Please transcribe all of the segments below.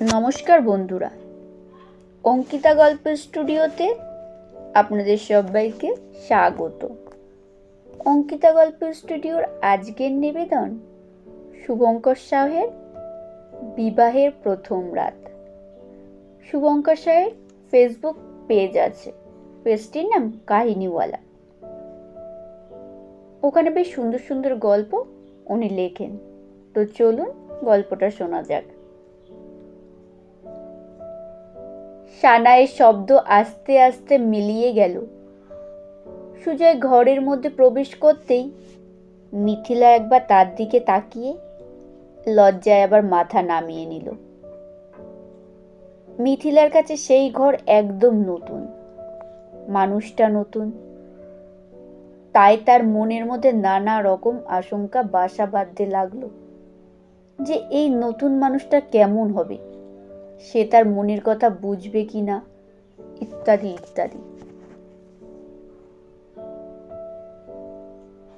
নমস্কার বন্ধুরা। অঙ্কিতা গল্প স্টুডিওতে আপনাদের সবাইকে স্বাগত। অঙ্কিতা গল্প স্টুডিওর আজকের নিবেদন শুভঙ্কর সাহের বিবাহের প্রথম রাত। শুভঙ্কর সাহের ফেসবুক পেজ আছে। পেজটির নাম কাহিনীওয়ালা। ওখানে বেশ সুন্দর সুন্দর গল্প উনি লেখেন। তো চলুন গল্পটা শোনা যাক। সানায়ের শব্দ আস্তে আস্তে মিলিয়ে গেল। সুজয় ঘরের মধ্যে প্রবেশ করতেই মিথিলা একবার তার দিকে তাকিয়ে লজ্জায় আবার মাথা নামিয়ে নিল। মিথিলার কাছে সেই ঘর একদম নতুন। মানুষটা নতুন। তাই তার মনের মধ্যে নানা রকম আশঙ্কা বাসা বাঁধতে লাগল যে এই নতুন মানুষটা কেমন হবে? সে তার মনের কথা বুঝবে কি না, ইত্যাদি ইত্যাদি।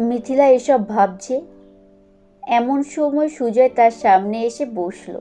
মিথিলা এসব ভাবছে। এমন সময় সুজয় তার সামনে এসে বসল।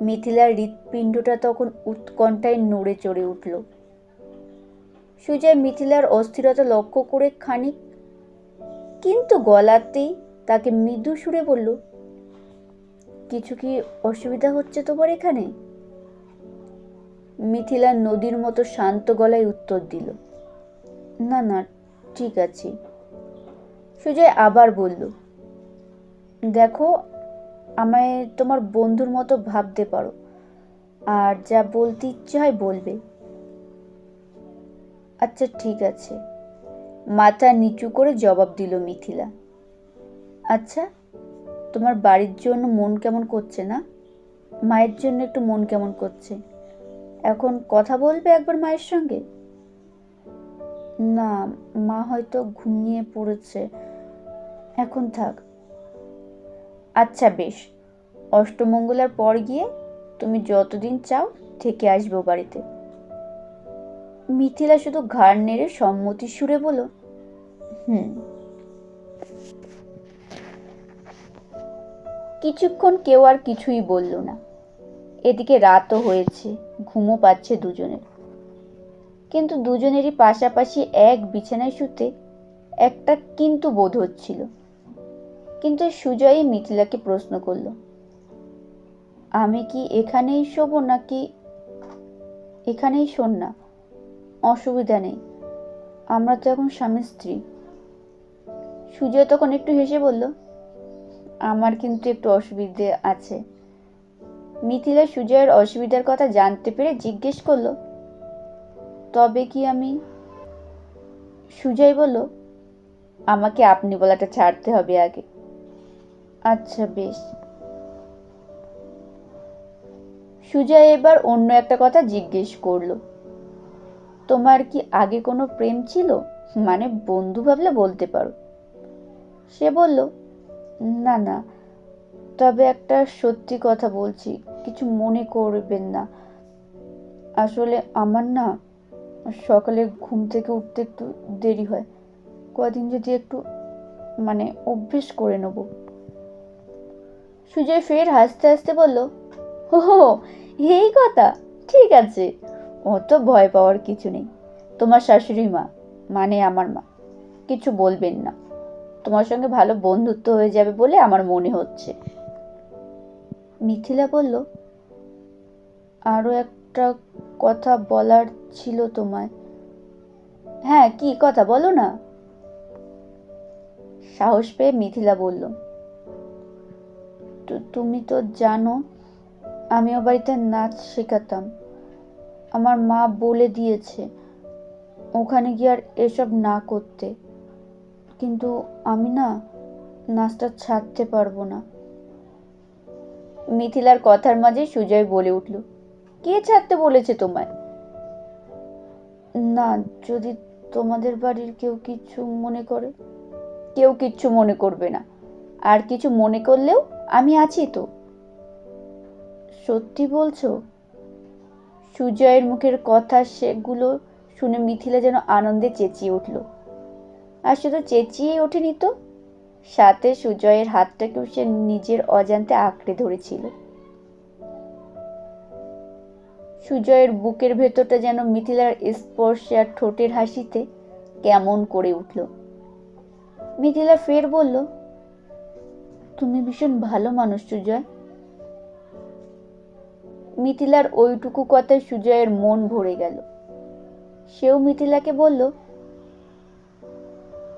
মিথিলার হৃৎপিণ্ডটা তখন উৎকণ্ঠায় নড়ে চড়ে উঠল। সুজয় মিথিলার অস্থিরতা লক্ষ্য করে খানিক, কিন্তু গলাতেই তাকে মৃদু সুরে বলল কিছু কি অসুবিধা হচ্ছে তোমার এখানে? মিথিলা নদীর মতো শান্ত গলায় উত্তর দিল, না না, ঠিক আছে। সুজয় আবার বলল, দেখো, আমায় তোমার বন্ধুর মতো ভাবতে পারো, আর যা বলতে ইচ্ছে হয় বলবে। আচ্ছা ঠিক আছে। মাথা নিচু করে জবাব দিল মিথিলা আচ্ছা তোমার বাড়ির জন্য মন কেমন করছে না? মায়ের জন্য একটু মন কেমন করছে? এখন কথা বলবে একবার মায়ের সঙ্গে? না, মা হয়তো ঘুমিয়ে পড়েছে। এখন থাক। আচ্ছা বেশ। অষ্টমঙ্গলার পর গিয়ে তুমি যতদিন চাও থেকে আসব বাড়িতে। মিথিলা শুধু ঘাড় নেড়ে সম্মতি সুরে বলো হুম কিছুক্ষণ কেউ আর কিছুই বলল না। এদিকে রাতও হয়েছে, ঘুমও পাচ্ছে দুজনের। কিন্তু দুজনেরই পাশাপাশি এক বিছানায় শুতে একটা কিন্তু বোধ হচ্ছিল। কিন্তু সুজয়ই মিথিলাকে প্রশ্ন করল, আমি কি এখানেই শোবো নাকি এখানেই শোন না? অসুবিধা নেই। আমরা তো এখন স্বামী স্ত্রী সুজয় তখন একটু হেসে বলল আমার কিন্তু একটু অসুবিধে আছে। মিথিলা সুজয়ের অসুবিধার কথা জানতে পেরে জিজ্ঞেস করল, তবে কি আমি? সুজয় বলল, আমাকে আপনি বলাটা ছাড়তে হবে আগে। আচ্ছা বেশ। সুজয় এবার অন্য একটা কথা জিজ্ঞেস করল, তোমার কি আগে কোনো প্রেম ছিল? মানে বন্ধু ভাবলে বলতে পারো? সে বলল না না। তবে একটা সত্যি কথা বলছি, কিছু মনে করবেন না। আসলে আমার না সকালে ঘুম থেকে উঠতে একটু দেরি হয়। কদিন যদি একটু মানে অভ্যেস করে নেব। সুজয় ফের হাসতে হাসতে বলল, হো এই কথা? ঠিক আছে। অত ভয় পাওয়ার কিছু নেই। তোমার শাশুড়ি মা মানে আমার মা, কিছু বলবেন না। সঙ্গে ভালো বন্ধুত্ব হয়ে যাবে বলে আমার মনে হচ্ছে। মিথিলা বলল আরও একটা কথা বলার ছিল তোমায়। হ্যাঁ কি কথা বলো না? সাহস পেয়ে মিথিলা বলল, "তু- তুমি তো জানো আমিও বাড়িতে নাচ শেখাতাম। আমার মা বলে দিয়েছে, ওখানে গিয়ে আর এসব না করতে। কিন্তু আমি না নাচটা ছাড়তে পারব না। মিথিলার কথার মাঝে সুজয় বলে উঠল, কে ছাড়তে বলেছে তোমায়? না, যদি তোমাদের বাড়ির কেউ কিছু মনে করে? কেউ কিচ্ছু মনে করবে না। আর কিছু মনে করলেও আমি আছি তো। সত্যি বলছো? সুজয়ের মুখের কথা সেগুলো শুনে মিথিলা যেন আনন্দে চেঁচিয়ে উঠল। আর শুধু চেঁচিয়েই ওঠেনি তো। সাথে সুজয়ের হাতটাকেও সে নিজের অজান্তে আঁকড়ে ধরেছিল। সুজয়ের বুকের ভেতরটা যেন মিথিলার স্পর্শে আর ঠোঁটের হাসিতে কেমন করে উঠল। মিথিলা ফের বলল, তুমি ভীষণ ভালো মানুষ, সুজয়। মিথিলার ওইটুকু কথায় সুজয়ের মন ভরে গেল। সেও মিথিলাকে বলল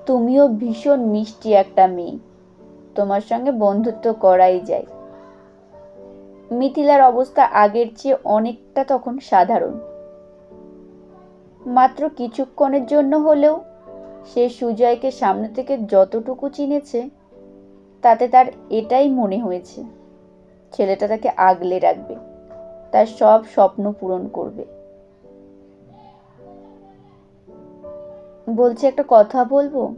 তুমিও ভীষণ মিষ্টি একটা মেয়ে। তোমার সঙ্গে বন্ধুত্ব করাই যায়। মিথিলার অবস্থা আগের চেয়ে অনেকটা তখন সাধারণ। মাত্র কিছুক্ষণের জন্য হলেও সে সুজয়কে সামনে থেকে যতটুকু চিনেছে, তাতে তার এটাই মনে হয়েছে। ছেলেটা তাকে আগলে রাখবে। তার সব স্বপ্ন পূরণ করবে। বলছি একটা কথা বলব?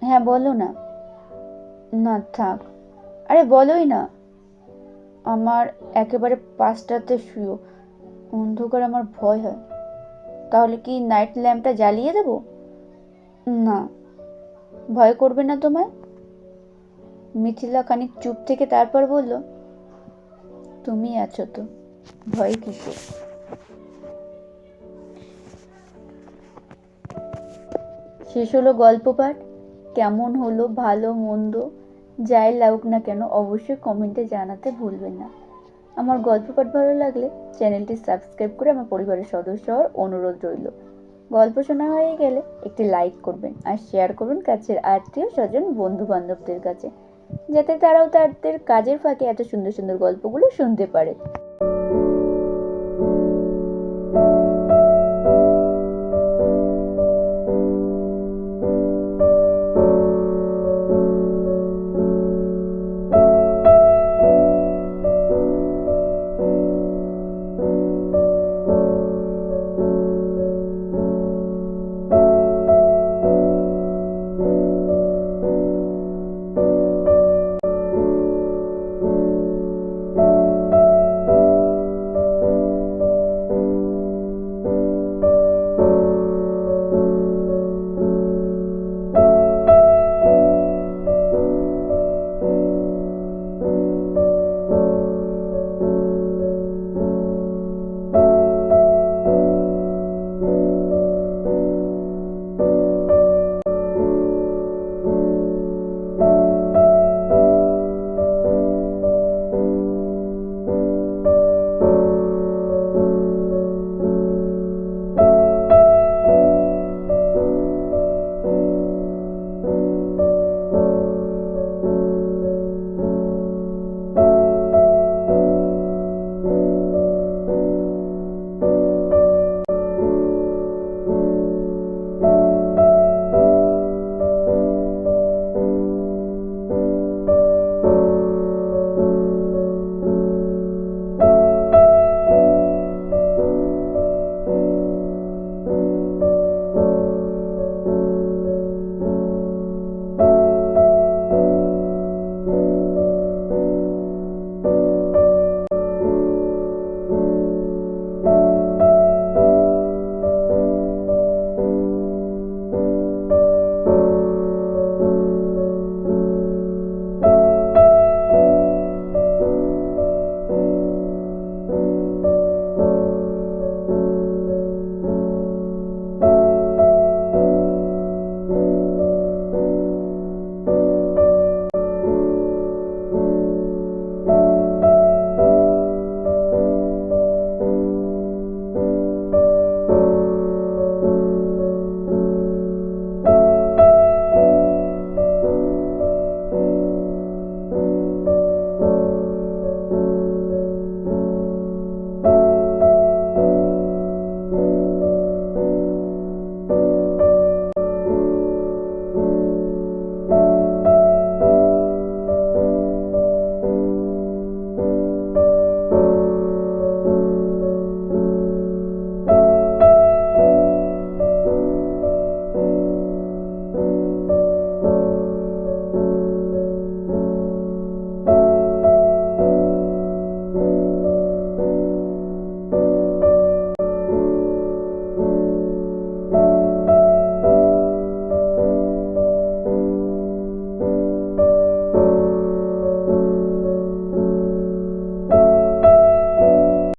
হ্যাঁ বলো না। না, থাক। আরে, বলোই না। আমার একেবারে পাঁচটাতে শুয়ো। অন্ধকার আমার ভয় হয়। তাহলে কি নাইট ল্যাম্পটা জ্বালিয়ে দেবো? না। ভয় করবে না তোমায়? মিথিলা খানিক চুপ থেকে তারপর বলল, তুমি আছো তো। ভয় কিসের? শেষ হলো গল্প পাঠ। কেমন হলো, ভালো, মন্দ, যাই লাগুক না কেন, অবশ্যই কমেন্টে জানাতে ভুলবেন না। আমার গল্প পাঠ ভালো লাগলে চ্যানেলটি সাবস্ক্রাইব করে আমার পরিবারের সদস্য হওয়ার অনুরোধ রইল। গল্প শোনা হয়ে গেলে একটি লাইক করবেন আর শেয়ার করবেন কাছের আত্মীয়, স্বজন বন্ধু বান্ধবদের কাছে। যাতে তারাও তাদের কাজের ফাঁকে এত সুন্দর সুন্দর গল্পগুলো শুনতে পারে।